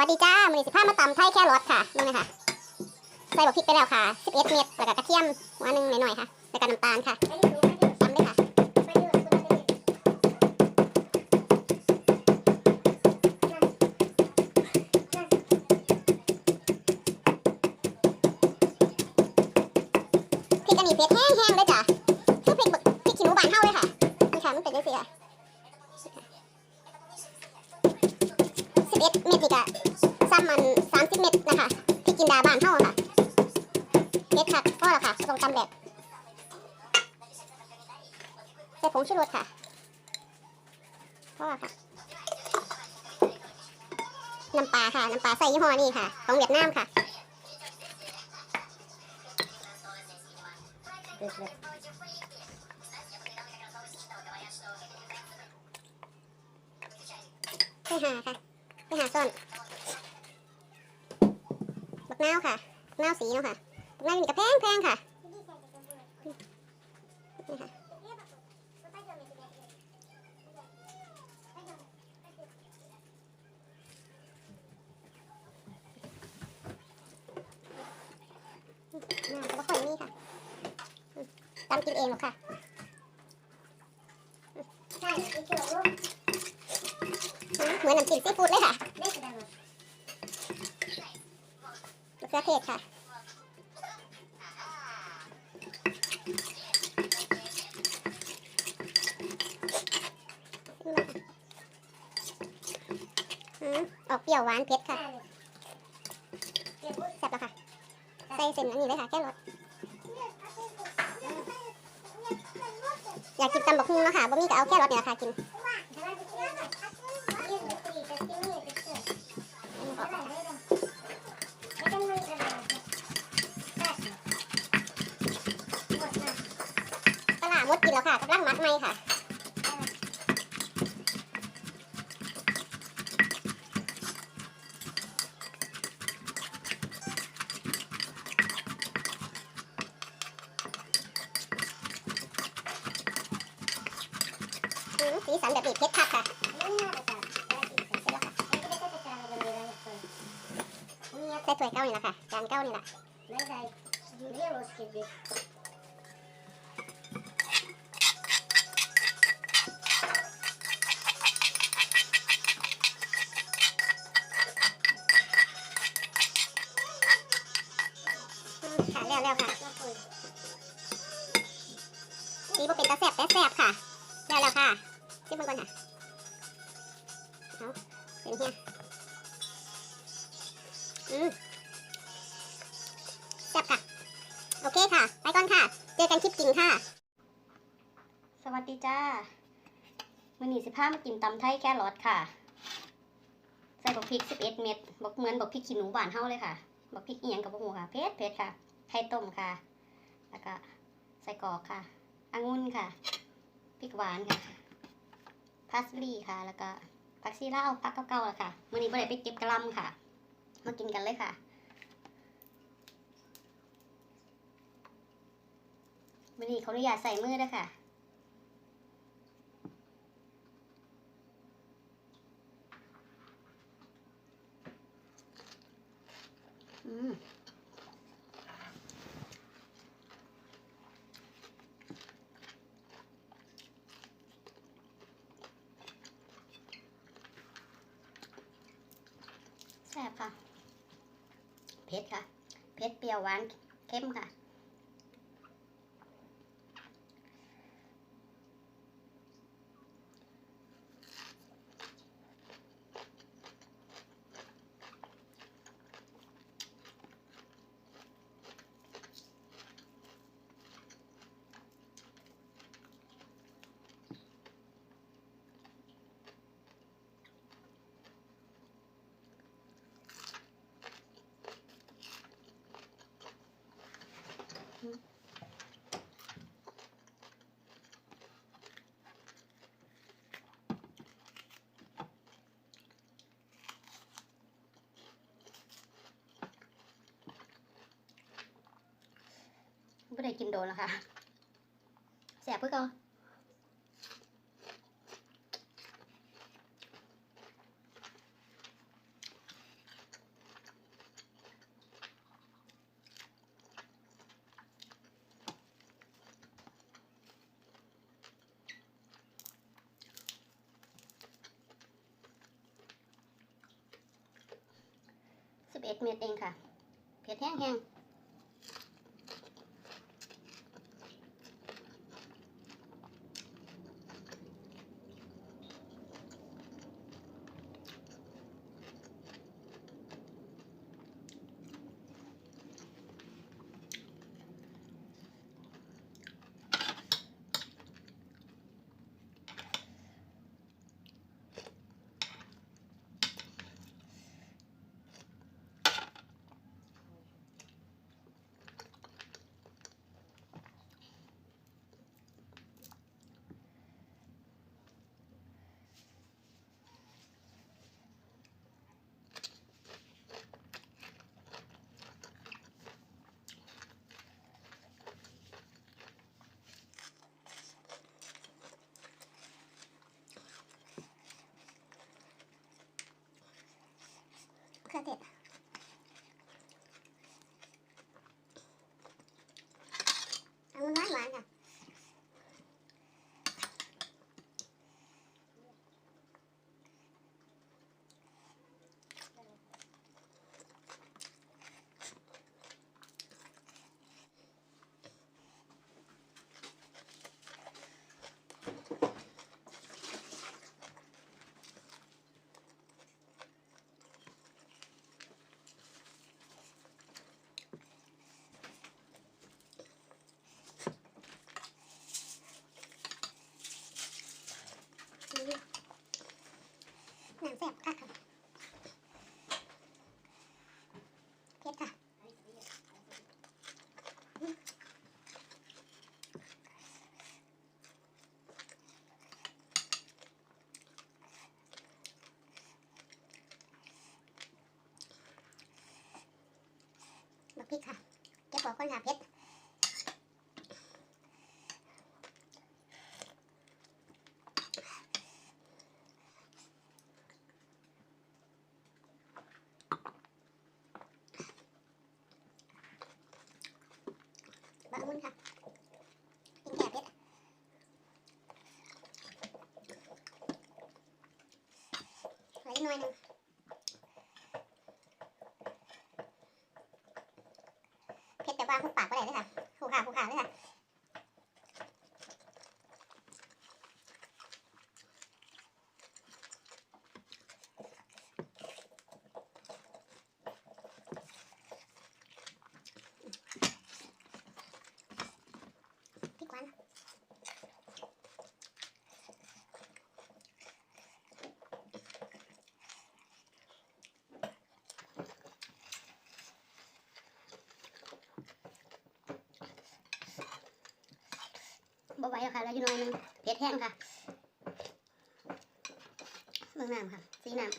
วัสดีจ้ามือนี้สิพามาตำไทยแค่รสค่ะนี่นะคะใส่บักพริกไปแล้วค่ะ11เม็ดแล้วก็กระเทียมหัวหนึ่งหน่อยๆค่ะแล้วก็น้ำตาลค่ะตำเลยค่ะพริกอันนี้เผ็ดแห้งๆ เผ็ดค่ะพ่อล้วค่ะตรงตำแบบใส่ผงชูรสค่ะพ่อค่ะน้ำปลาค่ะน้ำปลาใส่ยี่ห้อนี้ค่ะของเวียดนามค่ะไปหาค่ะไปหาซ่อนบักนาวค่ะบักนาวสีเนาะค่ะ บักนาวนี่ก็แพงแพงค่ะนี่ค่ะน้ำก็บ่ค่อยมีค่ะอืมตำกินเองหรอกค่ะใช่กินเกลือลูกเหมือนน้ำจิ้มซีฟู้ดเลยค่ะมะเขือเทศค่ะ ออกเปรี้ยวหวานเผ็ดค่ะแซ่บแล้วค่ะ ใส่เส้นอันนี้เลยค่ะแค่รสอยากกินตำบักหุ่งเนาะค่ะบ่มีก็เอาแค่รสเนี่ยค่ะกินตลาดมดกินแล้วค่ะกำลังมัดไหมค่ะ อืมสีสันแบบนี้เพชรคักค่ะใส่ถ้วยเก้านี่แหละค่ะจานเก้านี่แหละค่ะแล้วแล้วค่ะสีบ่เป็นตาแสบแต่แสบค่ะแล้วแล้วค่ะ ชิมมันก่อนค่ะเอาเป็นเฮียอืมแซ่บค่ะ โอเคค่ะ ไปก่อนค่ะ เจอกันคลิปกินค่ะ สวัสดีจ้ามื้อนี้สิพามากินตำไทยแครอทค่ะ ใส่บักพริก 11 เม็ดบักเหมือนบักพริกขี้หนูบ้านเฮาเลยค่ะบักพริกเอียงกับบักหูค่ะเผ็ดเผ็ดค่ะ ไข่ต้มค่ะ แล้วก็ใส่กรอกค่ะ องุ่นค่ะ พริกหวานค่ะ พาสลีย์ค่ะ แล้วก็ผักซีลาวผักเก่าๆล้วค่ะมื้อนี้บ่ได้ไปเก็บกระลำค่ะ มากินกันเลยค่ะมื้อนี้ขออนุญาตใส่มือด้วยค่ะอืมแซ่บค่ะ เผ็ดค่ะ เผ็ดเปรี้ ยวหวานเค็มค่ะ ไม่ได้กินโดนแล้วค่ะแสบเพื่อก็สิบเอ็ดเม็ดเองค่ะ เผ็ดแห้งๆำแซ่บค่ะค่ะเผ็ดค่ะบักพริกค่ะเก็บหัวคนค่ะเผ็ดบักองุ่นค่ะกินแก่เผ็ดใส่ หน่อยหนึ่งเพชรแต่ว่าหุบปากก็ได้เลยค่ะหูขาหูขาเลยค่ะ บ่ไหวแล้วค่ะแล้วอยู่หน้อยหนึงเผ็ดแห้งค่ะเบิ่งน้ำค่ะสีน้ำ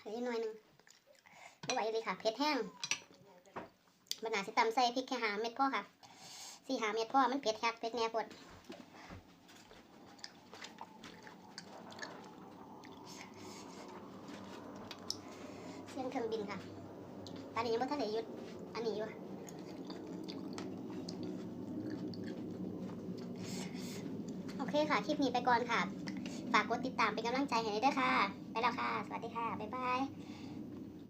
เหลืออีกหน่อยหนึงบ่ไหวเลยค่ะ เผ็ดแห้งบรรณาสิตำใส่พริกแค่หาเม็ดพ่อค่ะ สี่หาเม็ดพ่อมันเผ็ดแฮกเผ็ดแน่ปวดเส้นเครื่องบินค่ะ ตอนนี้ยังไม่ทันได้หยุด อันนี้อยู่โอเคค่ะ คลิปนี้ไปก่อนค่ะ ฝากกดติดตามเป็นกำลังใจให้ด้วยค่ะ ไปแล้วค่ะ สวัสดีค่ะ บ๊ายบาย